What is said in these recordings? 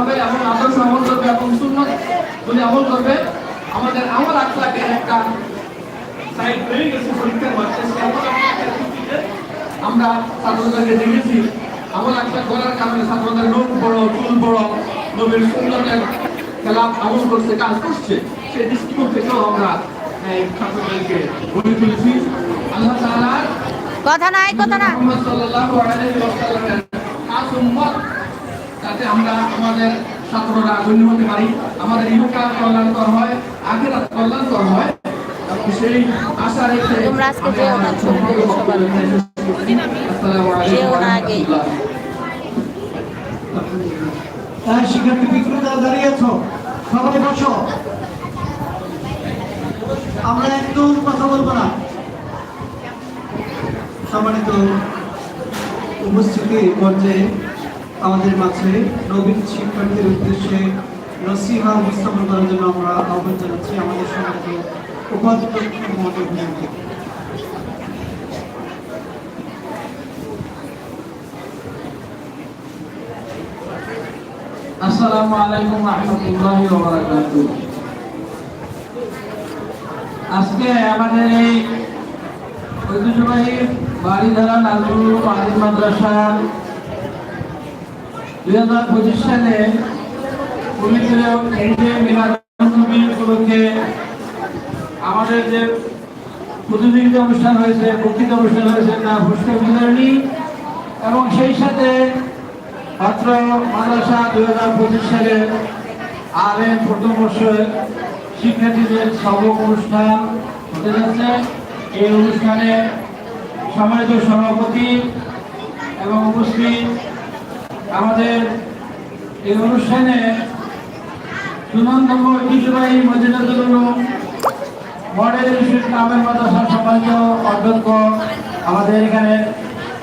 হবে এবং আদর্শ আমল করবে এবং সুন্নত যদি আমল করবে। আমাদের আমল আখলাকের একটা সাইড হয়ে গেছে পরীক্ষার আমরা ছাত্রদেরকে দেখেছি। আমল আখলাক করার কারণে ছাত্রদের লোক বড় চুল বড় নবীর সুন্দরের খেলাফ আমল করছে কাজ করছে। সেই দৃষ্টিকোণ থেকেও আমরা ছাত্রদেরকে গড়ে তুলেছি। আল্লাহ কথা নাই কথা না মুহাম্মদ সাল্লাল্লাহু আলাইহি ওয়াসাল্লামের খাস উম্মত যাতে আমরা আমাদের ছাত্ররা গণ্য হতে পারি আমাদের ইহকাল কল্যাণকর হয় আখিরাত কল্যাণকর হয় এবং সেই আশা রেখে তোমরা আজকে যেও না, ছবি তুলো সবার। আসসালামু আলাইকুম যেও না আগে। রাহমাতুল্লাহ। শিক্ষার্থী বিক্রেতা দাঁড়িয়ে আছো সবাই বসো আমরা একদম কথা বলব না সম্মানিত উপস্থিতি পর্যায়ে আমাদের মাঝে নবীন শিক্ষার্থীর উদ্দেশ্যে নসিহা উপস্থাপন করার জন্য আমরা আহ্বান জানাচ্ছি। আমাদের সম্মানিত উপাধ্যক্ষ মহোদয় আসসালামু আলাইকুম রহমতুল্লাহি আজকে আমাদের এই ঐতিহ্যবাহী বাড়িধারা নাজরুল আলিম মাদ্রাসা দুই হাজার পঁচিশ সালে পবিত্র ঈদে মিলাদুন্নবী উপলক্ষে আমাদের যে প্রতিযোগিতা অনুষ্ঠান হয়েছে বক্তৃতা অনুষ্ঠান হয়েছে না পুরস্কার বিতরণী। এবং সেই সাথে ছাত্র মাদ্রাসা দুই হাজার পঁচিশ সালে আলেম প্রথম বর্ষের শিক্ষার্থীদের সবক অনুষ্ঠান হতে যাচ্ছে। এই অনুষ্ঠানে সম্মানিত সভাপতি এবং উপস্থিত আমাদের এই অনুষ্ঠানে সুনন্দম ঐতিহ্যবাহী মজিনাতুল উলুম মডেল আমের মাদ্রাসার সম্মানিত অধ্যক্ষ আমাদের এখানে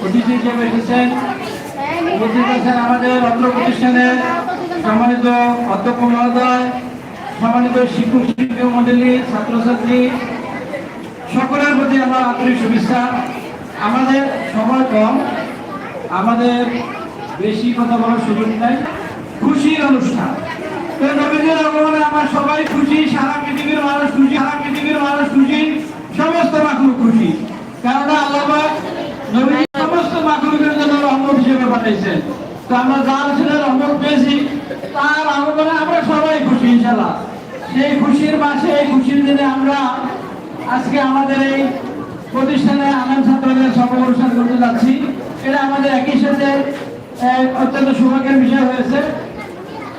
অতিথি হিসেবে এসেছেন। আছেন আমাদের অত্র প্রতিষ্ঠানের সম্মানিত অধ্যক্ষ মহোদয়, সম্মানিত শিক্ষক শিক্ষক মন্ডলী, ছাত্রছাত্রী, সকলের প্রতি আমার আন্তরিক শুভেচ্ছা। আমাদের সময় কম। আমাদের বেশি কথা বলার সুযোগ নাই। খুশির অনুষ্ঠান। আমরা তার সবাই খুশি ইনশাল্লাহ সেই খুশির মাসে এই খুশির দিনে আমরা আজকে আমাদের এই প্রতিষ্ঠানে আনন্দ ছাত্রদের অনুষ্ঠান করতে যাচ্ছি। এটা আমাদের একই সাথে অত্যন্ত সৌভাগ্যের বিষয় হয়েছে।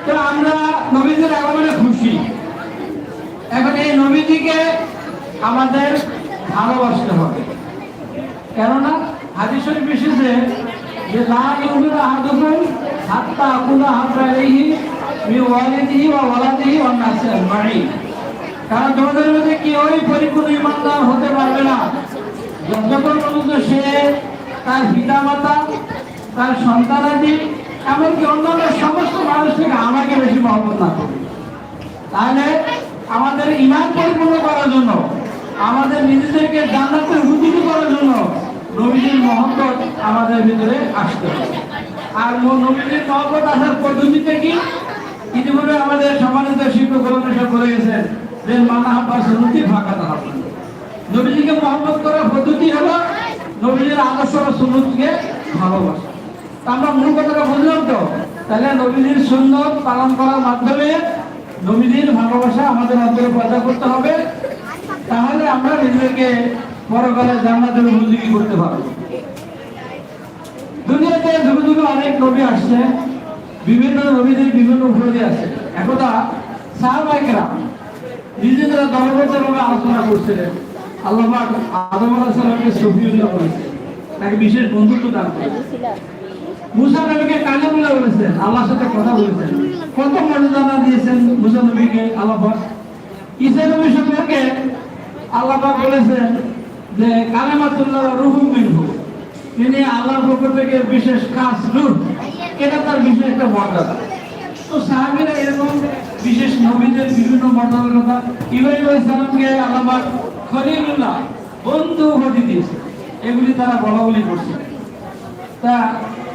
তো আমরা নবীদের আগমনে খুশি। এখন এই নবীজিকে আমাদের ভালোবাসতে হবে। কেননা হাদিস শরীফ এসেছে যে কারণ কেউই হতে পারবে না। যতক্ষণ সে তার পিতামাতা তার সন্তানাদি এমনকি অন্যান্য সমস্ত মানুষ থেকে আমাকে বেশি মহব্বত না করবে তাহলে আমাদের ইমান পরিপূর্ণ করার জন্য, আমাদের নিজেদেরকে জান্নাতে উদ্দিত করার জন্য নবীজির মহব্বত আমাদের ভিতরে আসতে হবে। আর নবীজির মহব্বত আসার পদ্ধতিতে কি? ইতিপূর্বে আমাদের সম্মানিত শিক্ষক অনুসরণ করে গেছেন যে, মানা হাব্বা সুন্নতি ফাঁকা তারা নবীজিকে মহব্বত করার পদ্ধতি হলো নবীজির আদর্শ ও সুন্নতকে ভালোবাসা। আমরা মূল কথাটা বুঝলাম তো। তাহলে নবীজির সুন্নত পালন করার মাধ্যমে নবীজির ভালোবাসা আমাদের অন্তরে পয়দা করতে হবে। তাহলে আমরা নিজেকে পরকালে জান্নাতের উপযোগী করতে পারব। দুনিয়াতে যুগে যুগে অনেক নবী আসছে, বিভিন্ন নবীদের বিভিন্ন উপলব্ধি আছে। একদা সাহাবাইকরা নিজেদের দলবদ্ধভাবে আলোচনা করছিলেন। আল্লাহ আদম আলাইহিসসালামকে সফিউল্লাহ করেছেন তাকে বিশেষ বন্ধুত্ব দান করেছেন। মুসা নবীকে কালিমুল্লাহ বলেছেন আল্লাহর সাথে কথা বলেছেন। কত মর্যাদা দিয়েছেন মুসা নবীকে আল্লাহ ঈসা নবী সম্পর্কে আল্লাহ বলেছেন যে, কালেমাতুল্লাহ রুহুম মিনহু। তিনি আল্লাহর পক্ষ থেকে বিশেষ কাজ রূপ। এটা তার বিশেষ একটা মর্যাদা। তো সাহাবীরা এরকম বিশেষ নবীদের বিভিন্ন মর্যাদার কথা ইব্রাহিম আলাইহিস সালামকে আল্লাহ খলিলুল্লাহ, বন্ধু উপাধি দিয়েছে এগুলি তারা বলা বলি করছে তা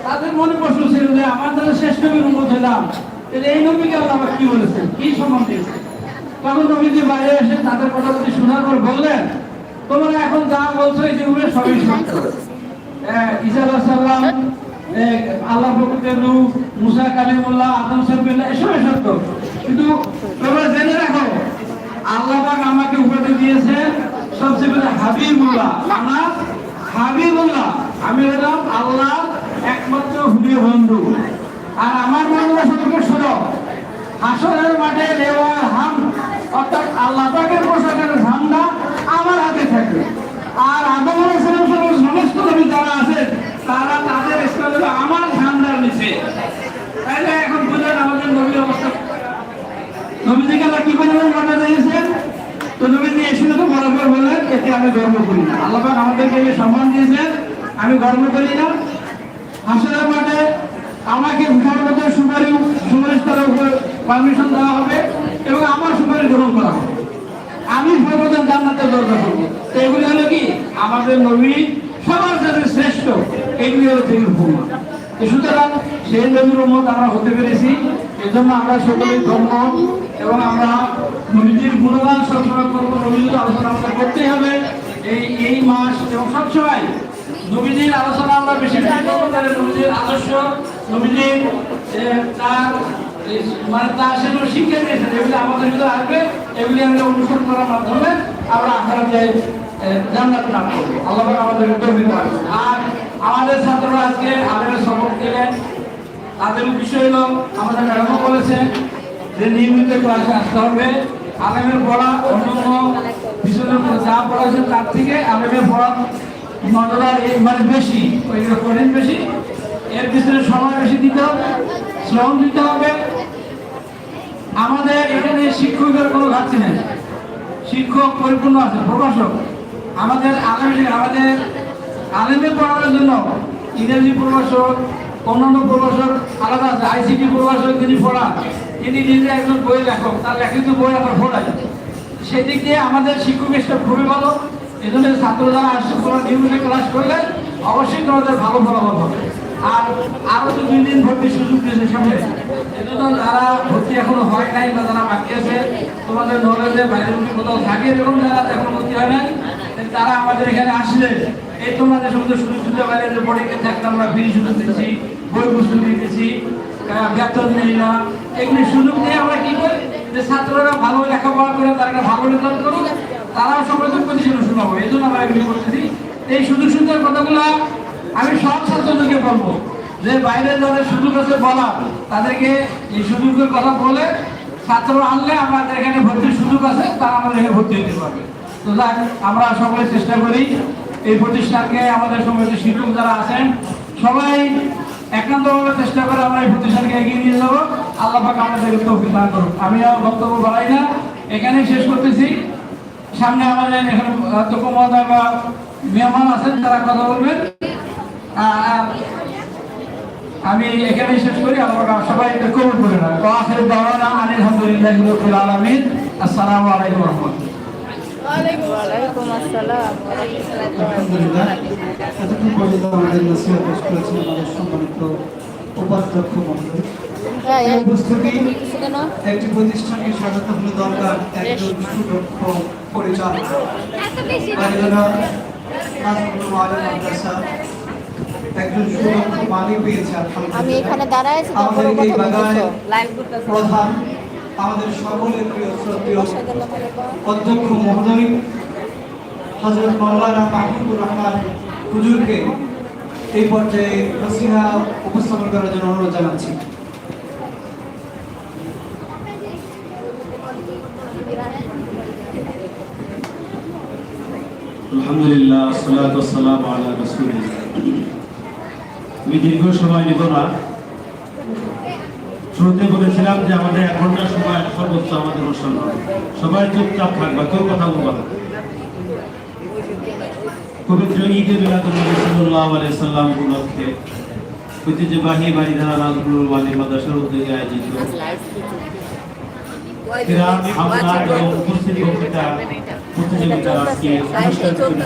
তাদের মনে প্রশ্ন ছিল যে আমার দ্বারা শেষ নবীর উন্মত হলাম তাহলে এই নবীকে আল্লাহ পাক কি বলেছেন? কি দিয়েছেন? তখন নবীজি বাইরে এসে তাদের কথা যদি শোনার পর বললেন তোমরা এখন যা বলছো এই যেগুলো সবই সত্য। হ্যাঁ, ঈসা সালাম আল্লাহ প্রকৃতির রূপ মুসা কালিমুল্লাহ আদম সরবিল্লাহ এসবই সত্য। কিন্তু তোমরা জেনে রাখো আল্লাহ পাক আমাকে উপাধি দিয়েছেন সবচেয়ে হাবিবুল্লাহ। আমার হাবিবুল্লাহ। আমি হলাম আল্লাহ একমাত্র হুলিয় বন্ধু। আর আমার বন্ধুরা সতর্ক শোনো, হাসরের মাঠে দেওয়ার হাম, অর্থাৎ আল্লাহ পাকের পোশাকের ঝান্ডা আমার হাতে থাকবে। আর আদম আলাইহিসসালাম সহ সমস্ত নবী যারা আছে তারা তাদের স্থান আমার ঝান্ডার নিচে। তাহলে এখন বুঝলেন আমাদের নবীর অবস্থা। নবীজিকে আল্লাহ কি পরিমাণ মর্যাদা দিয়েছেন? তো নবীজি এসে তো বরাবর বললেন, এতে আমি গর্ব করি না। আল্লাহ আমাদেরকে সম্মান দিয়েছেন। আমি গর্ব করি না হাসরের মাঠে সর্বদা সুপারিশ সুপারিশ করার উপর পারমিশন দেওয়া হবে এবং আমার সুপারিশ গ্রহণ করা হবে। আমি সর্বদা জান্নাতের দরজা করব তো এগুলি হলো কি? আমাদের নবী সবার সাথে শ্রেষ্ঠ। এগুলি হলো তিনি উপমা। সুতরাং সেই নবীর উম্মত আমরা হতে পেরেছি। এজন্য আমরা সকলেই ধর্ম এবং আমরা নবীজির গুণগান সবসময় করব, নবীজির আলোচনা আমরা করতেই হবে। এই এই মাস এবং সবসময় নবীজির আলোচনা আমরা বেশি নবীজির আদর্শ, নবীজির তার মানে তার সেগুলো শিক্ষা দিয়েছেন এগুলি আমাদের ভিতরে আসবে, এগুলি আমরা অনুসরণ করার মাধ্যমে আমরা আখড়াতে জান্নাত লাভ করব। আল্লাহ আমাদের তৌফিক আর আমাদের ছাত্ররা আজকে আমাদের সবক দিলেন। তাদের বিষয় হলো, আমাদের ম্যাডামও বলেছেন যে নিয়মিত ক্লাসে আসতে হবে। আলেমের পড়া অন্যান্য বিষয়ের যা পড়াছে তার থেকে আলেমের পড়া নজরা মানে বেশি, ওই কঠিন বেশি। এর পিছনে সময় বেশি দিতে হবে। শ্রম দিতে হবে। আমাদের এখানে শিক্ষকের কোনো ঘাটতি নেই। শিক্ষক পরিপূর্ণ আছে, প্রকাশক। আমাদের আলেম আমাদের আলেমে পড়ানোর জন্য ইংরেজি প্রভাষক অন্যান্য প্রভাষক আলাদা আছে। আইসিটি প্রভাষক যিনি পড়া তিনি নিজে একজন বই লেখক। তার লেখিত বই আমরা পড়াই। সেই দিক দিয়ে আমাদের শিক্ষক স্টাফ খুবই ভালো। এই জন্য ছাত্র যারা আসছে, তোমরা নিয়মিত ক্লাস করলে অবশ্যই তোমাদের ভালো ফলাফল হবে। আর আরও তো দুই দিন ভর্তির সুযোগ দিয়েছে সামনে। এজন্য যারা ভর্তি এখনও হয় নাই বা যারা বাকি আছে, তোমাদের নলেজে বাইরে কোথাও থাকে এরকম যারা এখন ভর্তি হয় নাই তারা আমাদের এখানে আসলে এই তোমাদের সমস্ত সুযোগ সুবিধা বাইরে যে বডিকে থাকলে আমরা ফ্রি সুযোগ দিচ্ছি বই পুস্তক দিতেছি বেতন নেই না এগুলি সুযোগ দিয়ে আমরা কি করি? যে ছাত্ররা ভালো লেখাপড়া করে, তারা ভালো রেজাল্ট করুক, তারাও সমাজের প্রতিষ্ঠানে শোনাবো এই জন্য আমরা এগুলি করতেছি। এই সুযোগ সুবিধার কথাগুলো আমি সব ছাত্রদেরকে বলব, যে বাইরে যাদের সুযোগ আছে বলা, তাদেরকে এই সুযোগের কথা বলে ছাত্র আনলে আমাদের এখানে ভর্তির সুযোগ আছে, তারা আমাদের এখানে ভর্তি হতে পারবে। তো যাক, আমরা সকলে চেষ্টা করি এই প্রতিষ্ঠানকে, আমাদের সমাজের শিক্ষক যারা আছেন, সবাই একান্তভাবে চেষ্টা করে আমরা এই প্রতিষ্ঠানকে এগিয়ে নিয়ে যাব। আল্লাহ পাক আমাদের তৌফিক দান করুন আমি আর বক্তব্য বাড়াই না, এখানেই শেষ করতেছি। সামনে আমাদের এখানে মহোদয় বা মেহমান আছেন, তারা কথা বলবেন। আমি এখানে শেষ করি পাক সবাই একটু কবুল করে না তো আখির দাওয়ানা আলহামদুলিল্লাহি রাব্বিল আলামিন। আসসালামু আলাইকুম ওয়া রাহমাতুল্লাহ। ওয়ালাইকুম আসসালাম আলহামদুলিল্লাহ। এতক্ষণ পর্যন্ত আমাদের নসিহত পেশ করেছেন আমাদের সম্মানিত উপাধ্যক্ষ মহোদয়। কেন একটি প্রতিষ্ঠানকে সাজাতে হলে দরকার একজন সুদক্ষ পরিচালক। মাদ্রাসা একজন সুদক্ষ মালিক পেয়েছে আমি এখানে দাঁড়ায় আছি আমাদের তারপরে এই কথা বলতেছো। লাইভ করতেছো প্রধান আমাদের সকলের প্রিয় শ্রদ্ধেয়। অধ্যক্ষ মহোদয় হজরত মাওলানা মাহমুদুর রহমান হুজুরকে এই পর্যায়ে নসিহা উপস্থাপন করার জন্য অনুরোধ জানাচ্ছি। আলহামদুলিল্লাহ সালাত সালাম আলা রাসূলিল্লাহ। আমি দীর্ঘ সময় নিব না। শুরুতে বলেছিলাম যে আমাদের এক ঘণ্টা সময় সর্বোচ্চ আমাদের অনুষ্ঠান হবে। সবাই চুপচাপ থাকবা, কেউ কথা বলবা না। পবিত্র ঈদে মিলাদুল সাল্লাম উপলক্ষে ঐতিহ্যবাহী বাড়িধারা নাজরুল ওয়ালি মাদ্রাসার উদ্যোগে আয়োজিত প্রতিযোগিতার আজকে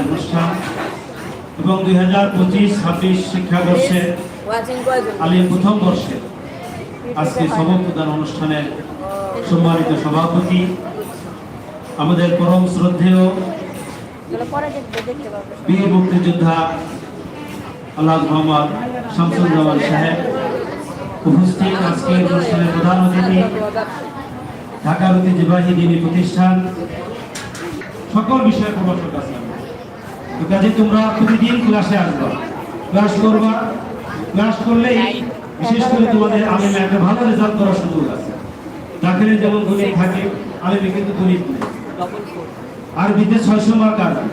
অনুষ্ঠান। এবং দুই হাজার পঁচিশ ছাব্বিশ শিক্ষাবর্ষে আলীর প্রথম বর্ষে আজকে সবক প্রদান অনুষ্ঠানের সম্মানিত সভাপতি আমাদের পরম শ্রদ্ধেয় বীর মুক্তিযোদ্ধা আল্লাহ মোহাম্মদ শামসুজ্জামান সাহেব উপস্থিত আজকের অনুষ্ঠানের প্রধান অতিথি ঢাকার ঐতিহ্যবাহী দিনী প্রতিষ্ঠান সকল বিষয়ে প্রবর্তক আছেন। কাজে তোমরা প্রতিদিন ক্লাসে আসবা। ক্লাস করবা। ক্লাস করলেই বিশেষ করে তোমাদের আমি একটা ভালো রেজাল্ট করার সুযোগ আছে। দাখিলে যেমন গণিত থাকে আমি কিন্তু গণিত নেই। আরবিতে ছয়শো মার্ক আসবে।